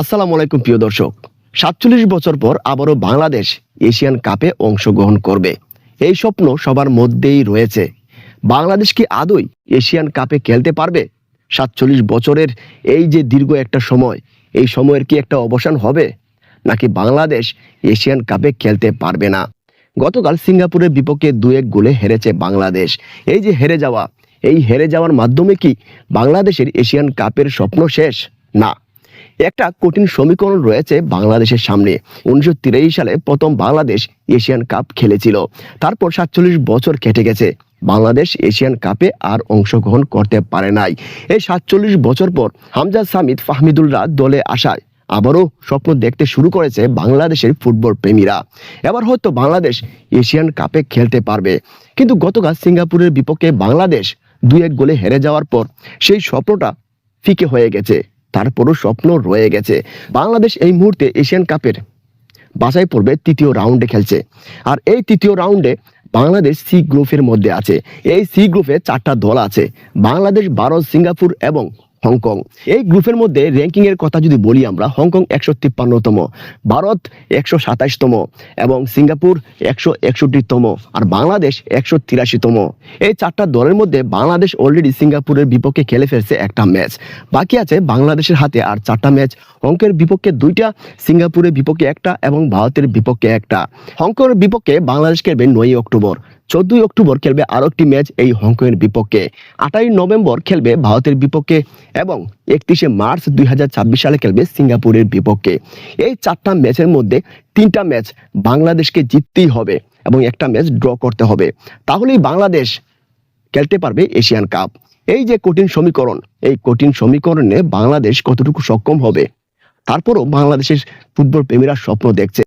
আসসালামু আলাইকুম, প্রিয় দর্শক। সাতচল্লিশ বছর পর আবারও বাংলাদেশ এশিয়ান কাপে অংশগ্রহণ করবে। এই স্বপ্ন সবার মধ্যেই রয়েছে। বাংলাদেশ কি আদৌ এশিয়ান কাপে খেলতে পারবে? সাতচল্লিশ বছরের এই যে দীর্ঘ একটা সময়, এই সময়ের কি একটা অবসান হবে? নাকি বাংলাদেশ এশিয়ান কাপে খেলতে পারবে না? গতকাল সিঙ্গাপুরের বিপক্ষে দু এক গোলে হেরেছে বাংলাদেশ। এই যে হেরে যাওয়া, এই হেরে যাওয়ার মাধ্যমে কি বাংলাদেশের এশিয়ান কাপের স্বপ্ন শেষ? না। একটা কঠিন সমীকরণ রয়েছে বাংলাদেশের সামনে। উনিশশো সালে প্রথম বাংলাদেশ এশিয়ান কাপ খেলেছিল। তারপর সাতচল্লিশ বছর কেটে গেছে। বাংলাদেশ এশিয়ান কাপে আর অংশগ্রহণ করতে পারে নাই। এই সাতচল্লিশ বছর পর হামজা সামিদ ফাহমিদুলরা দলে আসায় আবারও স্বপ্ন দেখতে শুরু করেছে বাংলাদেশের ফুটবল প্রেমীরা। এবার হয়তো বাংলাদেশ এশিয়ান কাপে খেলতে পারবে। কিন্তু গতকাল সিঙ্গাপুরের বিপক্ষে বাংলাদেশ দুই এক গোলে হেরে যাওয়ার পর সেই স্বপ্নটা ফিকে হয়ে গেছে। তারপরও স্বপ্ন রয়ে গেছে। বাংলাদেশ এই মুহূর্তে এশিয়ান কাপের বাছাই পর্বে তৃতীয় রাউন্ডে খেলছে। আর এই তৃতীয় রাউন্ডে বাংলাদেশ সি গ্রুপের মধ্যে আছে। এই সি গ্রুপে চারটা দল আছে। বাংলাদেশ, ভারত, সিঙ্গাপুর এবং হংকং। এই গ্রুপের মধ্যে র্যাঙ্কিং এর কথা যদি বলি আমরা, হংকং একশো তিপ্পান্নতম, ভারত একশো সাতাশতম এবং সিঙ্গাপুর একশো একষট্টিতম আর বাংলাদেশ একশো তিরাশিতম। এই চারটা দলের মধ্যে বাংলাদেশ অলরেডি সিঙ্গাপুরের বিপক্ষে খেলে ফেলছে একটা ম্যাচ। বাকি আছে বাংলাদেশের হাতে আর চারটা ম্যাচ। হংকের বিপক্ষে দুইটা, সিঙ্গাপুরের বিপক্ষে একটা এবং ভারতের বিপক্ষে একটা। হংকংয়ের বিপক্ষে বাংলাদেশ খেলবে নয়ই অক্টোবর। চোদ্দই অক্টোবর খেলবে আরও একটি ম্যাচ এই হংকংয়ের বিপক্ষে। আঠারোই নভেম্বর খেলবে ভারতের বিপক্ষে এবং একত্রিশে মার্চ দুই সালে খেলবে সিঙ্গাপুরের বিপক্ষে। এই চারটা ম্যাচের মধ্যে তিনটা ম্যাচ বাংলাদেশকে জিততেই হবে এবং একটা ম্যাচ ড্র করতে হবে। তাহলেই বাংলাদেশ খেলতে পারবে এশিয়ান কাপ। এই যে কঠিন সমীকরণ, এই কঠিন সমীকরণে বাংলাদেশ কতটুকু সক্ষম হবে? তারপরও বাংলাদেশের ফুটবল প্রেমীরা স্বপ্ন দেখছে।